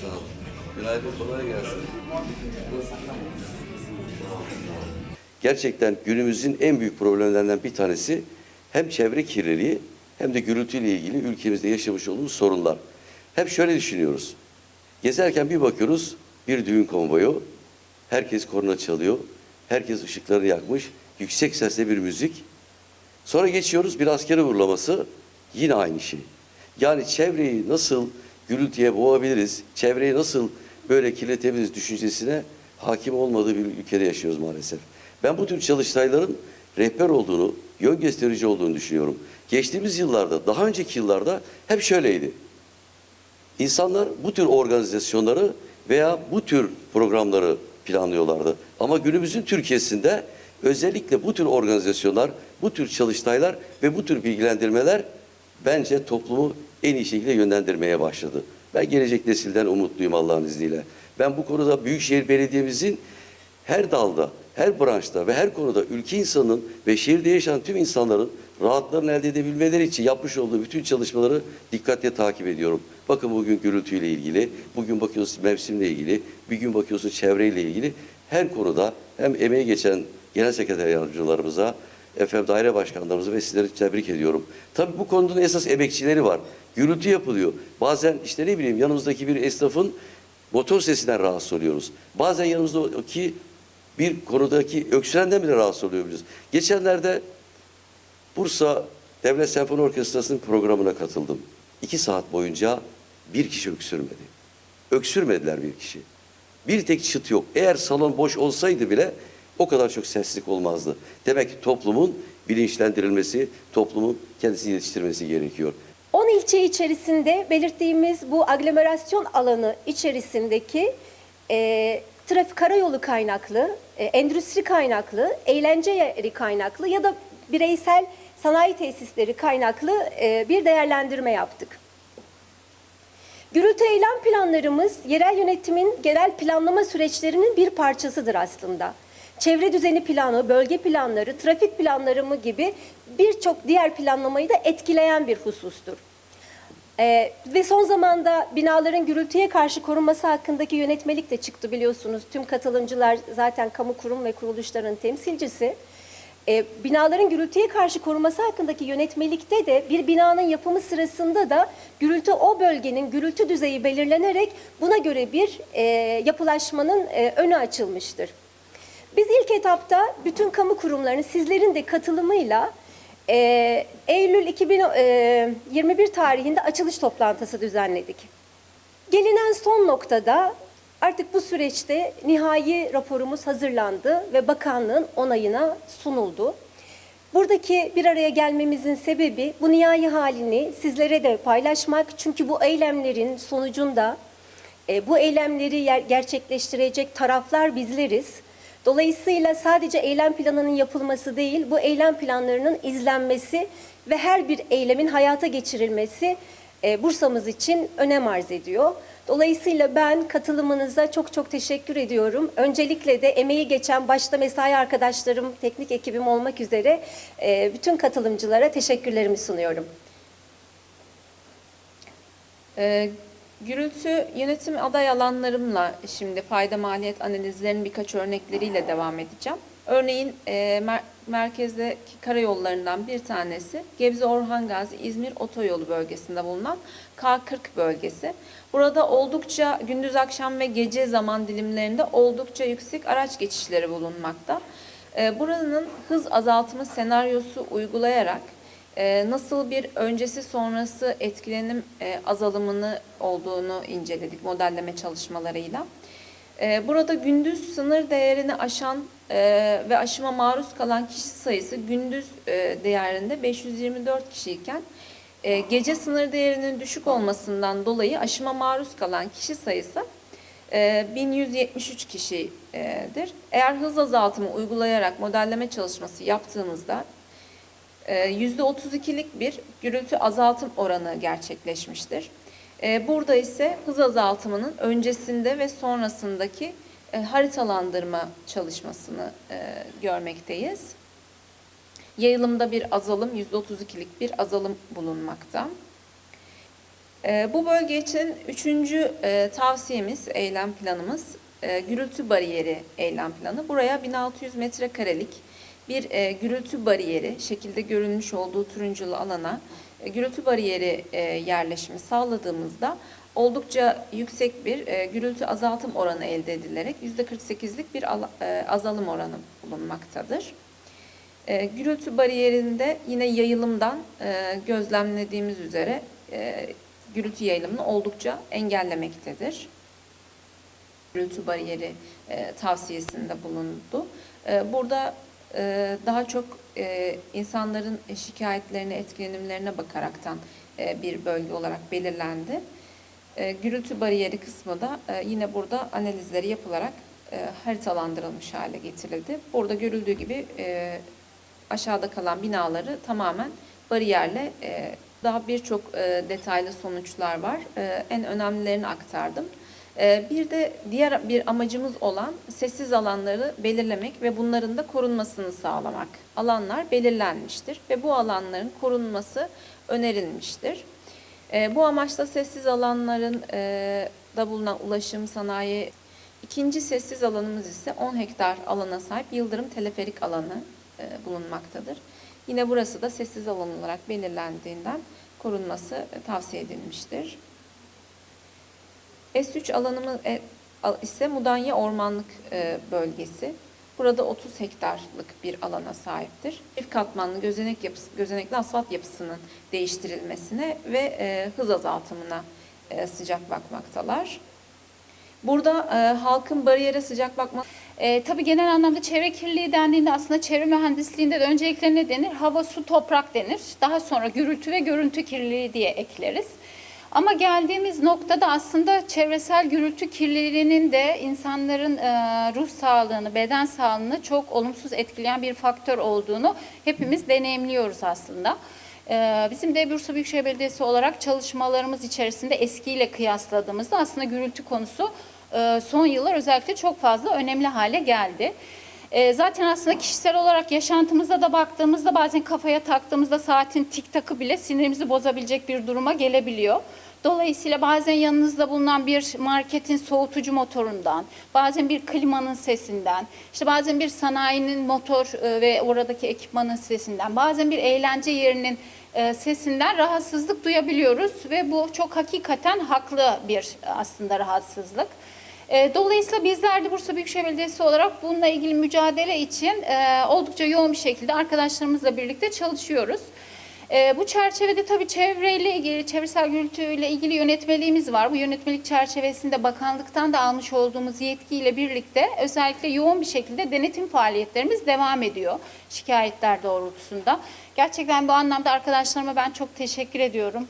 Sağ olun. Günaydın, kolay gelsin. Gerçekten günümüzün en büyük problemlerinden bir tanesi hem çevre kirliliği hem de gürültüyle ilgili ülkemizde yaşamış olduğumuz sorunlar. Hep şöyle düşünüyoruz. Gezerken bir bakıyoruz bir düğün konvoyu, herkes korna çalıyor, herkes ışıklarını yakmış, yüksek sesle bir müzik. Sonra geçiyoruz bir askeri vurulaması, yine aynı şey. Yani çevreyi nasıl gürültüye boğabiliriz, çevreyi nasıl böyle kirletebiliriz düşüncesine hakim olmadığı bir ülkede yaşıyoruz maalesef. Ben bu tür çalıştayların rehber olduğunu, yön gösterici olduğunu düşünüyorum. Geçtiğimiz yıllarda, daha önceki yıllarda hep şöyleydi. İnsanlar bu tür organizasyonları veya bu tür programları planlıyorlardı. Ama günümüzün Türkiye'sinde özellikle bu tür organizasyonlar, bu tür çalıştaylar ve bu tür bilgilendirmeler bence toplumu en iyi şekilde yönlendirmeye başladı. Ben gelecek nesilden umutluyum Allah'ın izniyle. Ben bu konuda Büyükşehir Belediye'mizin her dalda, her branşta ve her konuda ülke insanının ve şehirde yaşayan tüm insanların rahatlarını elde edebilmeleri için yapmış olduğu bütün çalışmaları dikkatle takip ediyorum. Bakın bugün gürültüyle ilgili, bugün bakıyorsunuz mevsimle ilgili, bir gün bakıyorsunuz çevreyle ilgili her konuda hem emeği geçen genel sekreter yardımcılarımıza, efendim daire başkanlarımıza ve sizleri tebrik ediyorum. Tabii bu konunun esas emekçileri var. Gürültü yapılıyor. Bazen işte ne bileyim yanımızdaki bir esnafın motor sesinden rahatsız oluyoruz. Bazen yanımızdaki bir konudaki öksürenden bile rahatsız oluyoruz. Geçenlerde Bursa Devlet Senfoni Orkestrası'nın programına katıldım. İki saat boyunca bir kişi öksürmedi. Öksürmediler bir kişi. Bir tek çıt yok. Eğer salon boş olsaydı bile o kadar çok seslik olmazdı. Demek ki toplumun bilinçlendirilmesi, toplumun kendisini yetiştirmesi gerekiyor. 10 ilçe içerisinde belirttiğimiz bu aglomerasyon alanı içerisindeki e, trafik karayolu kaynaklı, e, endüstri kaynaklı, eğlence yeri kaynaklı ya da bireysel sanayi tesisleri kaynaklı e, bir değerlendirme yaptık. Gürültü eylem planlarımız yerel yönetimin genel planlama süreçlerinin bir parçasıdır aslında. Çevre düzeni planı, bölge planları, trafik planları mı gibi birçok diğer planlamayı da etkileyen bir husustur. Ee, ve son zamanda binaların gürültüye karşı korunması hakkındaki yönetmelik de çıktı biliyorsunuz. Tüm katılımcılar zaten kamu kurum ve kuruluşların temsilcisi. Ee, binaların gürültüye karşı korunması hakkındaki yönetmelikte de bir binanın yapımı sırasında da gürültü o bölgenin gürültü düzeyi belirlenerek buna göre bir e, yapılaşmanın e, önü açılmıştır. Biz ilk etapta bütün kamu kurumlarının sizlerin de katılımıyla e, Eylül 2021 tarihinde açılış toplantısı düzenledik. Gelinen son noktada artık bu süreçte nihai raporumuz hazırlandı ve bakanlığın onayına sunuldu. Buradaki bir araya gelmemizin sebebi bu nihai halini sizlere de paylaşmak. Çünkü bu eylemlerin sonucunda e, bu eylemleri gerçekleştirecek taraflar bizleriz. Dolayısıyla sadece eylem planının yapılması değil, bu eylem planlarının izlenmesi ve her bir eylemin hayata geçirilmesi e, Bursa'mız için önem arz ediyor. Dolayısıyla ben katılımınıza çok çok teşekkür ediyorum. Öncelikle de emeği geçen başta mesai arkadaşlarım, teknik ekibim olmak üzere e, bütün katılımcılara teşekkürlerimi sunuyorum. Ee, gürültü yönetim aday alanlarımla şimdi fayda maliyet analizlerinin birkaç örnekleriyle devam edeceğim. Örneğin e, mer- merkezdeki karayollarından bir tanesi Gebze Orhan Gazi İzmir Otoyolu bölgesinde bulunan K40 bölgesi. Burada oldukça gündüz akşam ve gece zaman dilimlerinde oldukça yüksek araç geçişleri bulunmakta. E, buranın hız azaltımı senaryosu uygulayarak e, nasıl bir öncesi sonrası etkilenim e, azalımını olduğunu inceledik modelleme çalışmalarıyla. E, Burada gündüz sınır değerini aşan e, ve aşıma maruz kalan kişi sayısı gündüz e, değerinde 524 kişiyken e, gece sınır değerinin düşük olmasından dolayı aşıma maruz kalan kişi sayısı e, 1173 kişidir. Eğer hız azaltımı uygulayarak modelleme çalışması yaptığımızda e, %32'lik bir gürültü azaltım oranı gerçekleşmiştir. E, Burada ise hız azaltımının öncesinde ve sonrasındaki e, haritalandırma çalışmasını e, görmekteyiz. Yayılımda bir azalım, %32'lik bir azalım bulunmakta. Ee, Bu bölge için üçüncü e, tavsiyemiz, eylem planımız gürültü bariyeri eylem planı. Buraya 1600 metrekarelik bir gürültü bariyeri, şekilde görülmüş olduğu turunculu alana gürültü bariyeri e, yerleşimi sağladığımızda oldukça yüksek bir e, gürültü azaltım oranı elde edilerek %48'lik bir e, azalım oranı bulunmaktadır. E, gürültü bariyerinde yine yayılımdan e, gözlemlediğimiz üzere e, gürültü yayılımını oldukça engellemektedir. Gürültü bariyeri e, tavsiyesinde bulundu. E, burada e, daha çok e, insanların şikayetlerine, etkilenimlerine bakaraktan e, bir bölge olarak belirlendi. E, gürültü bariyeri kısmı da e, yine burada analizleri yapılarak haritalandırılmış hale getirildi. Burada görüldüğü gibi aşağıda kalan binaları tamamen bariyerle daha birçok detaylı sonuçlar var. En önemlilerini aktardım. E, bir de diğer bir amacımız olan sessiz alanları belirlemek ve bunların da korunmasını sağlamak. Alanlar belirlenmiştir ve bu alanların korunması önerilmiştir. E, bu amaçla sessiz alanların e, da bulunan ulaşım, sanayi, ikinci sessiz alanımız ise 10 hektar alana sahip Yıldırım Teleferik alanı e, bulunmaktadır. Yine burası da sessiz alan olarak belirlendiğinden korunması e, tavsiye edilmiştir. S3 alanımız e, ise Mudanya Ormanlık e, Bölgesi. Burada 30 hektarlık bir alana sahiptir. Çift katmanlı gözenek yapısı, gözenekli asfalt yapısının değiştirilmesine ve e, hız azaltımına sıcak bakmaktalar. Burada e, halkın bariyere sıcak bakma E, tabii genel anlamda çevre kirliliği dendiğinde aslında çevre mühendisliğinde de öncelikle ne denir? Hava, su, toprak denir. Daha sonra gürültü ve görüntü kirliliği diye ekleriz. Ama geldiğimiz noktada aslında çevresel gürültü kirliliğinin de insanların e, ruh sağlığını, beden sağlığını çok olumsuz etkileyen bir faktör olduğunu hepimiz deneyimliyoruz aslında. Ee, Bizim de Bursa Büyükşehir Belediyesi olarak çalışmalarımız içerisinde eskiyle kıyasladığımızda aslında gürültü konusu e, son yıllar özellikle çok fazla önemli hale geldi. E, Zaten aslında kişisel olarak yaşantımızda da baktığımızda bazen kafaya taktığımızda saatin tik takı bile sinirimizi bozabilecek bir duruma gelebiliyor. Dolayısıyla bazen yanınızda bulunan bir marketin soğutucu motorundan, bazen bir klimanın sesinden, işte bazen bir sanayinin motor e, ve oradaki ekipmanın sesinden, bazen bir eğlence yerinin e, sesinden rahatsızlık duyabiliyoruz ve bu çok hakikaten haklı bir e, aslında rahatsızlık. E, Dolayısıyla bizler de Bursa Büyükşehir Belediyesi olarak bununla ilgili mücadele için e, oldukça yoğun bir şekilde arkadaşlarımızla birlikte çalışıyoruz. E, bu çerçevede tabii çevreyle ilgili, çevresel gürültüyle ilgili yönetmeliğimiz var. Bu yönetmelik çerçevesinde bakanlıktan da almış olduğumuz yetkiyle birlikte özellikle yoğun bir şekilde denetim faaliyetlerimiz devam ediyor şikayetler doğrultusunda. Gerçekten bu anlamda arkadaşlarıma ben çok teşekkür ediyorum.